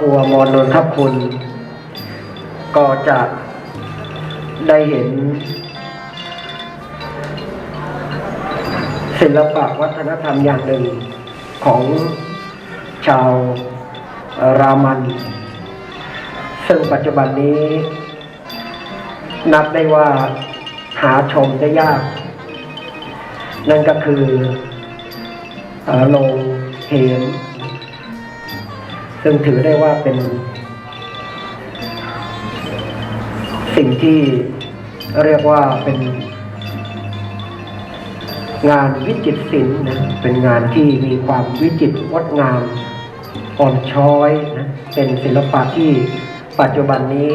รัวมอนนทคุณ ก็จะได้เห็น ศิลปะวัฒนธรรมอย่างหนึ่งของชาวรามัน ซึ่งปัจจุบันนี้ นับได้ว่าหาชมได้ยาก นั่นก็คือโรงเหม ซึ่งถือได้ว่าเป็น สิ่งที่เรียกว่าเป็นงานวิจิตรศิลป์นะ เป็นงานที่มีความวิจิตรงดงามอ่อนช้อยนะ เป็นศิลปะที่ปัจจุบันนี้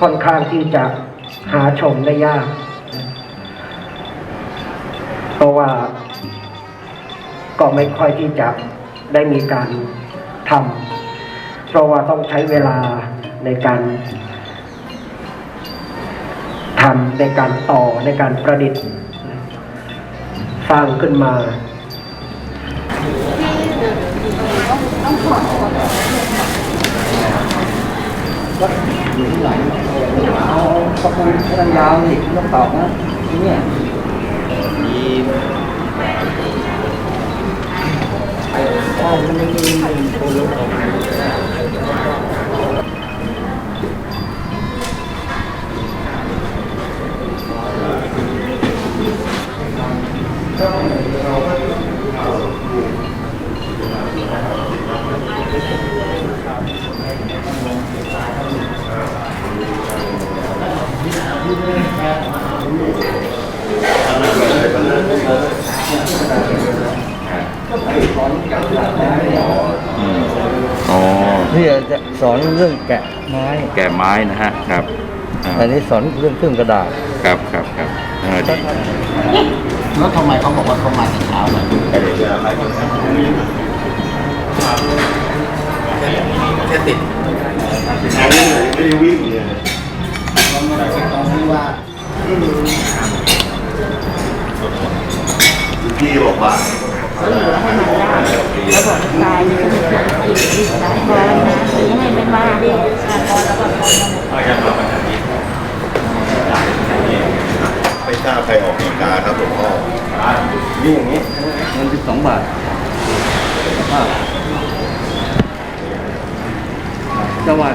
ค่อนข้างที่จะหาชมได้ยาก เพราะว่าก็ไม่ค่อยที่จะได้มีการ ทำเพราะว่าต้องใช้เวลาในการทำในการต่อในการประดิษฐ์ สร้างขึ้นมาอยู่ที่ไหนเอาขอบคุณท่านยาวนี่ต้องตอบนะที่เนี่ย ใช่มันไม่มีคนรู้อ๋อ ที่จะสอนเรื่องแกะไม้ แก่ไม้นะฮะครับอ่าอันนี้สอนเรื่องเครื่องกระดาษครับครับครับเออดีแล้วทำไมเขาบอกว่าเขามาแต่เช้าเลยแค่ติดไม่ได้วิ่งเลย บอกตายเลยก็มีคนกินอีกหลายคนนะหรือให้มันมาดิสากรแล้วก็คนมาหมดไม่ทราบใครออกเงินกาครับหลวงพ่อนี่อย่างนี้เงินสิบสองบาทอ่าจังหวัด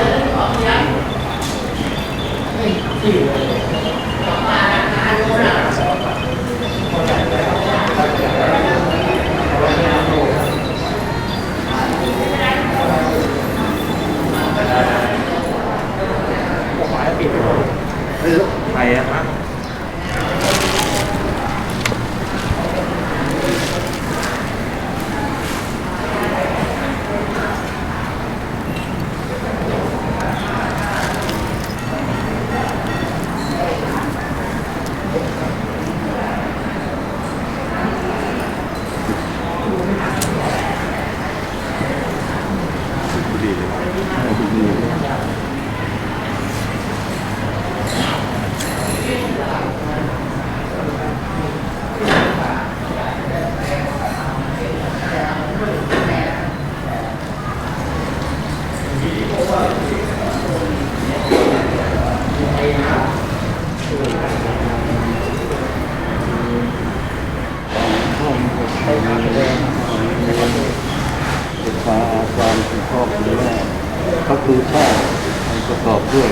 ใครอะฮะ ศึกษาความคุณพ่อคุณแม่ก็คือชาติประกอบด้วย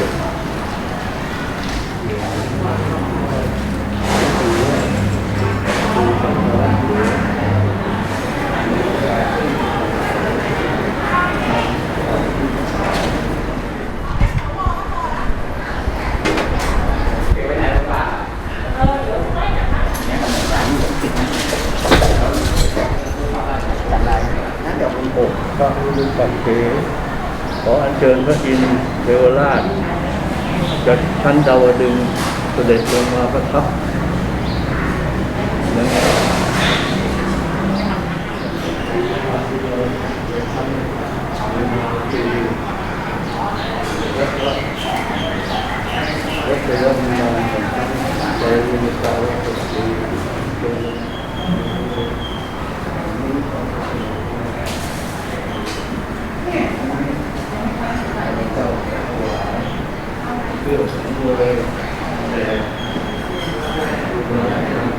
ออัญเชิญพระอินทร์เทวราชจากชั้นดาวดึงส์เสด็จลงมาประทับนะเพื่อสมบูรณ์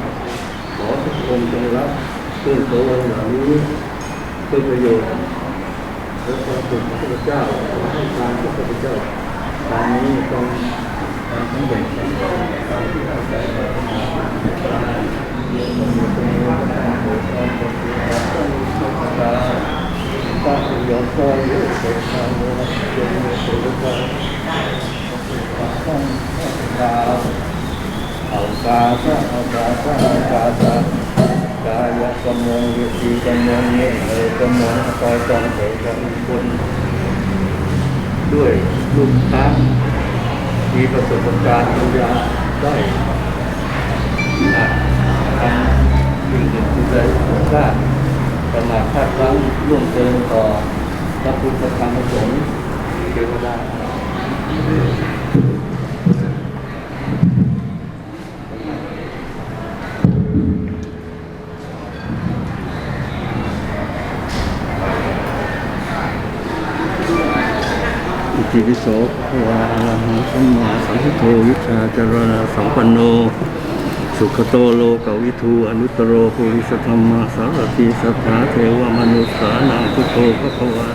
ขอทุกคนจงรับเครื่องโสวเหล่านี้เพื่อประโยชน์และความสุขของพระเจ้าขอให้การของพระเจ้าตอนนี้ต้องการทั้งเด็กตามที่ตั้งใจมาตั้งยอมต่อยเกิดทางโลกจงมีสุขภาพต้องกา เอากาซะเอากาซะเอากาซะกายกำมงวิธีกำมงเนี่ยเอกมงคอยจองเถิดกับคนด้วยลูกค้ามีประสบการณ์ปัญญาได้อะทำสิ่งหนึ่งที่ได้ทราประมาทพลาดพลั้งร่วมเกินต่อพระพุทธธรรมประสงค์เทวดา อิติวิโสภวาลังสัมมาสัมพุทโธวิชาจารณาสัมปันโน สุขโตโลกวิทูอนุตโรภูริสธรรมาสารติสัทธาเทวมนุษสานังพุทโธภะควา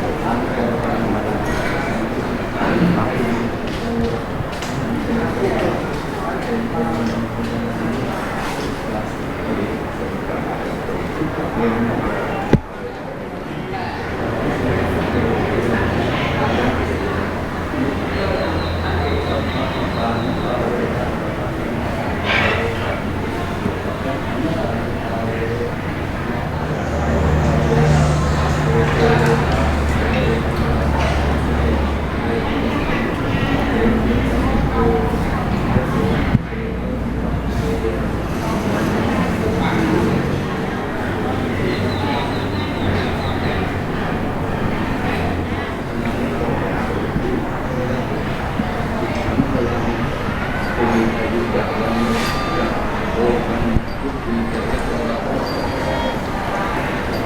ะ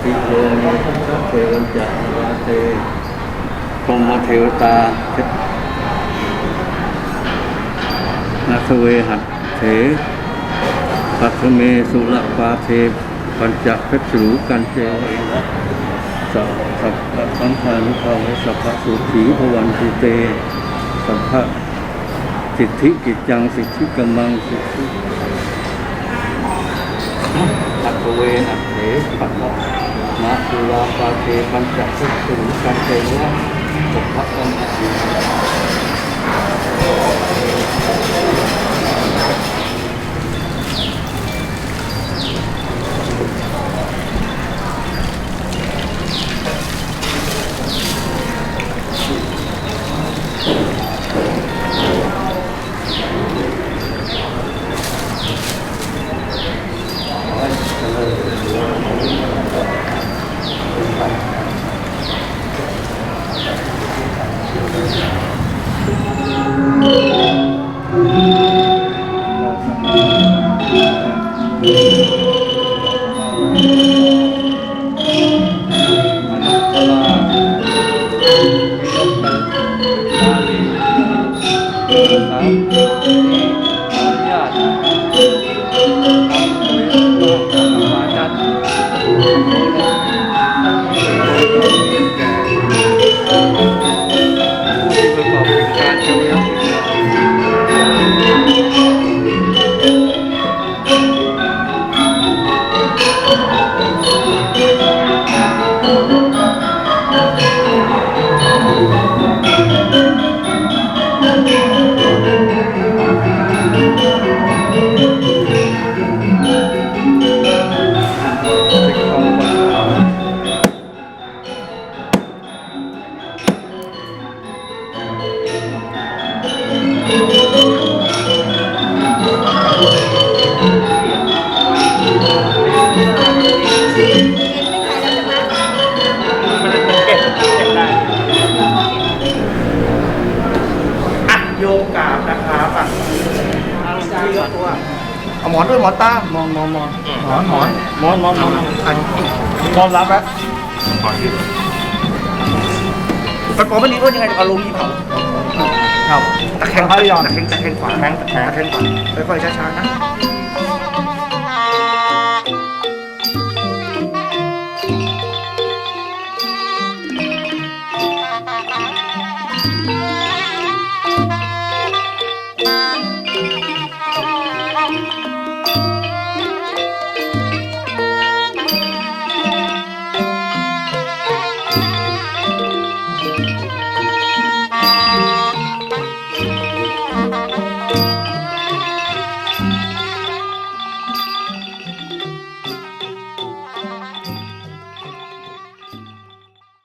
ติโลมิทัสเทวันจะวาเตพรหมเท วตานาสเวหัตเถปัทเมสุรปาเทปัญจเพชรูกันเจสัพสัพพะสังฆานุภาเวสัพพะสุขีภวันตุเต สัพพะสิทธิกิจจังสิทธิกำมังสิทธิอัตเวนัตเถปัตตะนะสุราปาเทปัญจเพชรูกันเจนะ สัพพะ 啊사합 니. หมอนด้วยหมอนตามอนมอนมอนหมอนหมอนมอนมอนมอนอันนอนรับแล้วกระป๋องไม่ดีก็ยังไงเอาลงยี่เผาครับตะแคงตะแคงตะแคงขวาตะแคงตะแคงขวาค่อยๆช้าๆนะ